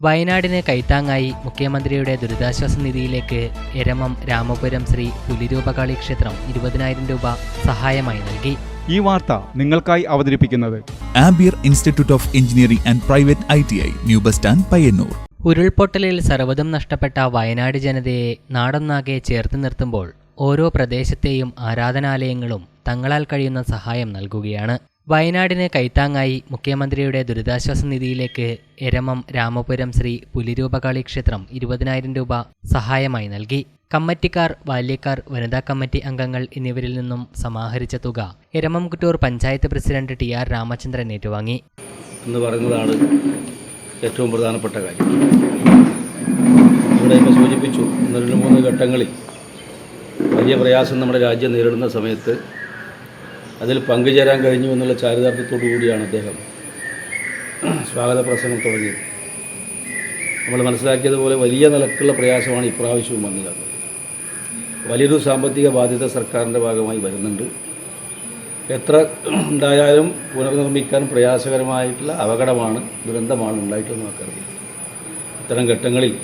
വയനാടിന് കൈത്താങ്ങായി മുഖ്യമന്ത്രിയുടെ ദുരിതാശ്വാസ നിധിയിലേക്ക് എരമം രാമപുരം ശ്രീ പുലിരൂപകാളി ക്ഷേത്രം ഇരുപതിനായിരം രൂപ സഹായമായി നൽകി. ഈ വാർത്ത നിങ്ങൾക്കായി അവതരിപ്പിക്കുന്നത് Ampere institute of engineering and private I T I new bus stand Payyanur. ഉരുൾപൊട്ടലിൽ സർവതും നഷ്ടപ്പെട്ട വയനാട് ജനതയെ നാടൊന്നാകെ ചേർത്ത് നിർത്തുമ്പോൾ ഓരോ പ്രദേശത്തെയും ആരാധനാലയങ്ങളും തങ്ങളാൽ കഴിയുന്ന സഹായം നൽകുകയാണ്. വയനാടിന് കൈത്താങ്ങായി മുഖ്യമന്ത്രിയുടെ ദുരിതാശ്വാസ നിധിയിലേക്ക് എരമം രാമപുരം ശ്രീ പുലിരൂപകാളി ക്ഷേത്രം ഇരുപതിനായിരം രൂപ സഹായമായി നൽകി. കമ്മറ്റിക്കാർ ബാല്യക്കാർ വനിതാ കമ്മിറ്റി അംഗങ്ങൾ എന്നിവരിൽ നിന്നും സമാഹരിച്ച തുക Eramam Kuttoor panchayat president T R Ramachandran ഏറ്റുവാങ്ങി. എന്ന് പറയുന്നതാണ് ഏറ്റവും പ്രധാനപ്പെട്ട കാര്യം. ഇവിടെ ഇപ്പോൾ സൂചിപ്പിച്ചു ഒന്ന് രണ്ട് മൂന്ന് ഘട്ടങ്ങളിൽ വലിയ പ്രയാസം നമ്മുടെ രാജ്യം നേരിടുന്ന സമയത്ത് അതിൽ പങ്കുചേരാൻ കഴിഞ്ഞു എന്നുള്ള ചാരിതാർത്ഥ്യത്തോടു കൂടിയാണ് അദ്ദേഹം സ്വാഗത പ്രസംഗം തുടങ്ങിയത്. നമ്മൾ മനസ്സിലാക്കിയതുപോലെ വലിയ നിലക്കുള്ള പ്രയാസമാണ് ഇപ്രാവശ്യവും വന്നത്. വലിയൊരു സാമ്പത്തിക ബാധ്യത സർക്കാരിന്റെ ഭാഗമായി വരുന്നുണ്ട്. എത്ര ഉണ്ടായാലും പുനർനിർമ്മിക്കാൻ പ്രയാസകരമായിട്ടുള്ള അപകടമാണ് ദുരന്തമാണ് ഉണ്ടായിട്ടെന്ന് കരുതി ഇത്തരം ഘട്ടങ്ങളിൽ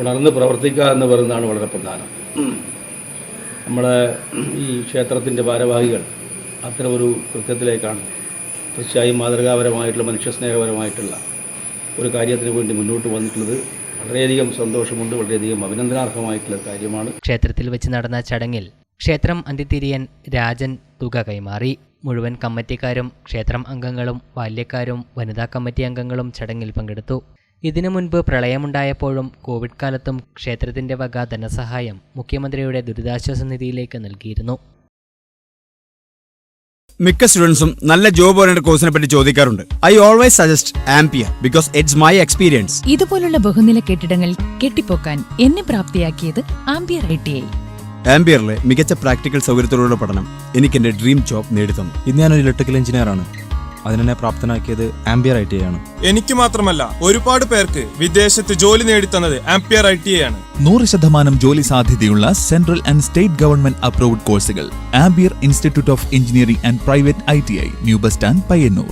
ഉണർന്ന് പ്രവർത്തിക്കുക എന്ന് പറയുന്നതാണ് വളരെ പ്രധാനം. നമ്മുടെ ഈ ക്ഷേത്രത്തിന്റെ ഭാരവാഹികൾ അത്തരം ഒരു കൃത്യത്തിലേക്കാണ് തീർച്ചയായും മാതൃകാപരമായിട്ടുള്ള മനുഷ്യസ്നേഹപരമായിട്ടുള്ള ഒരു കാര്യത്തിന് വേണ്ടി മുന്നോട്ട് വന്നിട്ടുള്ളത് വളരെയധികം സന്തോഷമുണ്ട് വളരെയധികം അഭിനന്ദനാർഹമായിട്ടുള്ള കാര്യമാണ്. ക്ഷേത്രത്തിൽ വെച്ച് നടന്ന ചടങ്ങിൽ ക്ഷേത്രം അന്തിതിരിയൻ രാജൻ തുക കൈമാറി. മുഴുവൻ കമ്മിറ്റിക്കാരും ക്ഷേത്രം അംഗങ്ങളും ബാല്യക്കാരും വനിതാ കമ്മിറ്റി അംഗങ്ങളും ചടങ്ങിൽ പങ്കെടുത്തു. ഇതിനു മുൻപ് പ്രളയമുണ്ടായപ്പോഴും കോവിഡ് കാലത്തും ക്ഷേത്രത്തിന്റെ വക ധനസഹായം മുഖ്യമന്ത്രിയുടെ ദുരിതാശ്വാസ നിധിയിലേക്ക് നൽകിയിരുന്നു. മിക്ക സ്റ്റുഡൻസും നല്ല ജോബ് ഓറിയന്റ് കോഴ്സിനെ പറ്റി ചോദിക്കാറുണ്ട്. I always suggest Ampere because it's my experience ഇതുപോലുള്ള ബഹുനില കെട്ടിടങ്ങൾ കെട്ടിപ്പോക്കാൻ എന്നെ പ്രാപ്തിയാക്കിയത് ആംപിയർ ഐ ടി ഐ ആംബിയറിലെ മികച്ച പ്രാക്ടിക്കൽ സൗകര്യത്തോടുള്ള പഠനം എനിക്ക് എന്റെ ഡ്രീം ജോബ് നേടിത്തന്നു. ഇന്ന് ഞാനൊരു ഇലക്ട്രിക്കൽ എഞ്ചിനീയർ ആണ്. അതിനെന്നെ പ്രാപ്തനാക്കിയത് ആംബിയർ ഐ ടി ആണ്. എനിക്ക് മാത്രമല്ല ഒരുപാട് പേർക്ക് വിദേശത്ത് ജോലി നേടിത്തന്നത് ആംപിയർ ഐ ടി ആണ്. നൂറ് ശതമാനം ജോലി സാധ്യതയുള്ള central and state government approved കോഴ്സുകൾ Ampere institute of engineering and private I T I new bus stand Payyanur.